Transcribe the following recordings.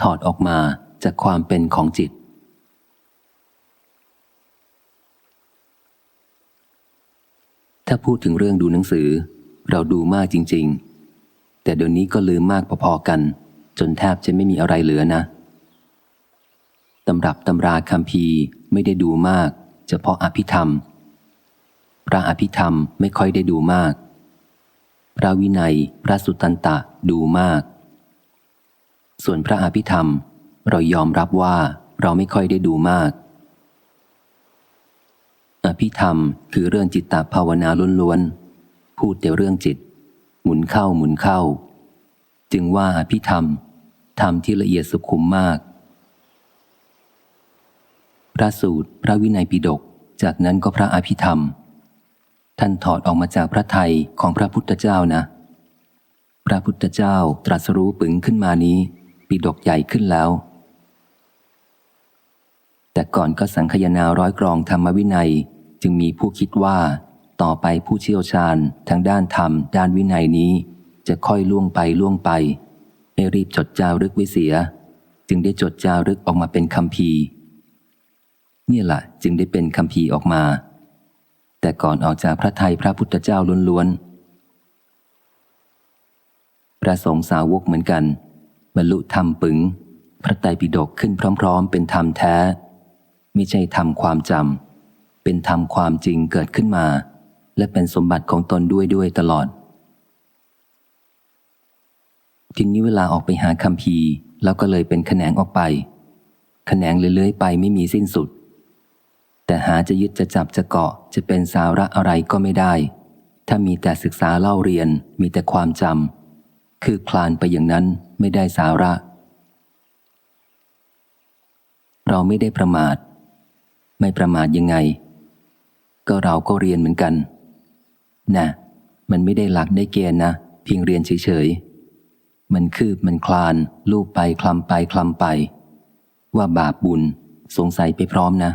ถอดออกมาจากความเป็นของจิต ถ้าพูดถึงเรื่องดูหนังสือ เราดูมากจริง ๆ แต่เดี๋ยวนี้ก็ลืมมากพอๆกัน จนแทบจะไม่มีอะไรเหลือนะตำรับตำราคำพีร์ไม่ได้ดูมาก เฉพาะอภิธรรม พระอภิธรรมไม่ค่อยได้ดูมาก พระวินัย พระสุตตันตะดูมาก ส่วนพระอภิธรรม เรายอมรับว่าเราไม่ค่อยได้ดูมาก อภิธรรมคือเรื่องจิตตภาวนาล้วนๆ พูดแต่เรื่องจิต หมุนเข้าหมุนเข้า จึงว่าอภิธรรมธรรมที่ละเอียดสุขุมมาก พระสูตร พระวินัยปิฎกจากนั้นก็พระอภิธรรม ท่านถอดออกมาจากพระไทยของพระพุทธเจ้านะ พระพุทธเจ้าตรัสรู้ปึงขึ้นมานี้ ปิฎกใหญ่ขึ้นแล้ว แต่ก่อนก็สังคยนาร้อยกรองธรรมวินัย จึงมีผู้คิดว่า ต่อไปผู้เชี่ยวชาญทางด้านธรรม ด้านวินัยนี้ จะค่อยล่วงไปล่วงไปให้รีบจดจารึกไว้เสีย จึงได้จดจารึกออกมาเป็นคำพีนี่แหละจึงได้เป็นคำพีออกมา แต่ก่อนออกจากพระไทยพระพุทธเจ้าล้วนๆพระสงฆ์สาวกเหมือนกัน บรรลุธรรมปึง พระไตรปิฎกขึ้นพร้อม ๆ เป็นธรรมแท้ ไม่ใช่ธรรมความจำเป็นธรรมความจริงเกิดขึ้นมา และเป็นสมบัติของตนด้วยด้วยตลอดทีนี้เวลาออกไปหาคำพีร์แล้วก็เลยเป็นแขนงออกไป แขนงเลื่อยๆไปไม่มีสิ้นสุด แต่หาจะยึดจะจับจะเกาะจะเป็นสาระอะไรก็ไม่ได้ ถ้ามีแต่ศึกษาเล่าเรียนมีแต่ความจำคือคลานไปอย่างนั้น ไม่ได้สาระ เราไม่ได้ประมาท ไม่ประมาทยังไง ก็เราก็เรียนเหมือนกันนะมันไม่ได้หลักได้เกณฑ์นะ เพียงเรียนเฉยๆ มันคืบมันคลาน ลูบไปคลำไปคลำไป ว่าบาปบุญสงสัยไปพร้อมนะ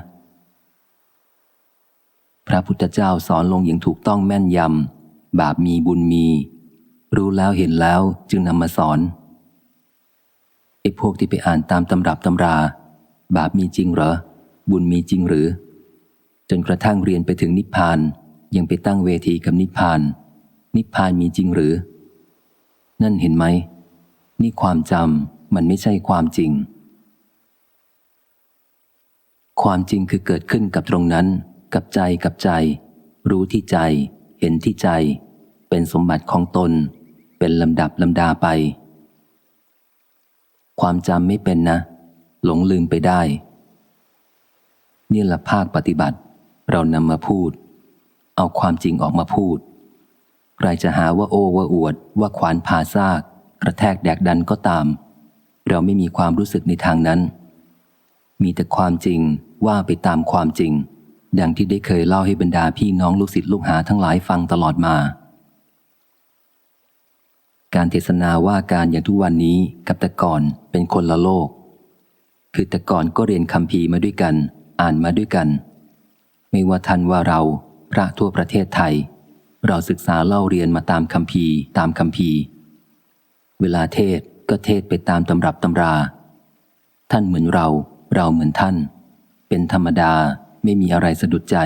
พระพุทธเจ้าสอนลงอย่างถูกต้องแม่นยำบาปมีบุญมี รู้แล้วเห็นแล้วจึงนำมาสอน ไอ้พวกที่ไปอ่านตามตำรับตำรา บาปมีจริงเหรอ บุญมีจริงหรือ จนกระทั่งเรียนไปถึงนิพพาน ยังไปตั้งเวทีกับนิพพาน นิพพานมีจริงหรือ นั่นเห็นไหม นี่ความจำมันไม่ใช่ความจริง ความจริงคือเกิดขึ้นกับตรงนั้น กับใจกับใจ รู้ที่ใจ เห็นที่ใจ เป็นสมบัติของตน เป็นลำดับลำดาไป ความจำไม่เป็นนะ หลงลืมไปได้ นี่แหละภาคปฏิบัติ เรานำมาพูด เอาความจริงออกมาพูด ใครจะหาว่าโอ้ว่าอวด ว่าขวานพาซาก กระแทกแดกดันก็ตาม เราไม่มีความรู้สึกในทางนั้น มีแต่ความจริงว่าไปตามความจริง ดังที่ได้เคยเล่าให้บรรดาพี่น้องลูกศิษย์ลูกหาทั้งหลายฟังตลอดมา การเทศนาว่าการอย่างทุกวันนี้กับแต่ก่อนเป็นคนละโลก คือแต่ก่อนก็เรียนคำพีมาด้วยกัน อ่านมาด้วยกัน ไม่ว่าท่านว่าเราพระทั่วประเทศไทย เราศึกษาเล่าเรียนมาตามคำพีตามคำพีเวลาเทศก็เทศไปตามตำรับตำรา ท่านเหมือนเรา เราเหมือนท่าน เป็นธรรมดาไม่มีอะไรสะดุดใจ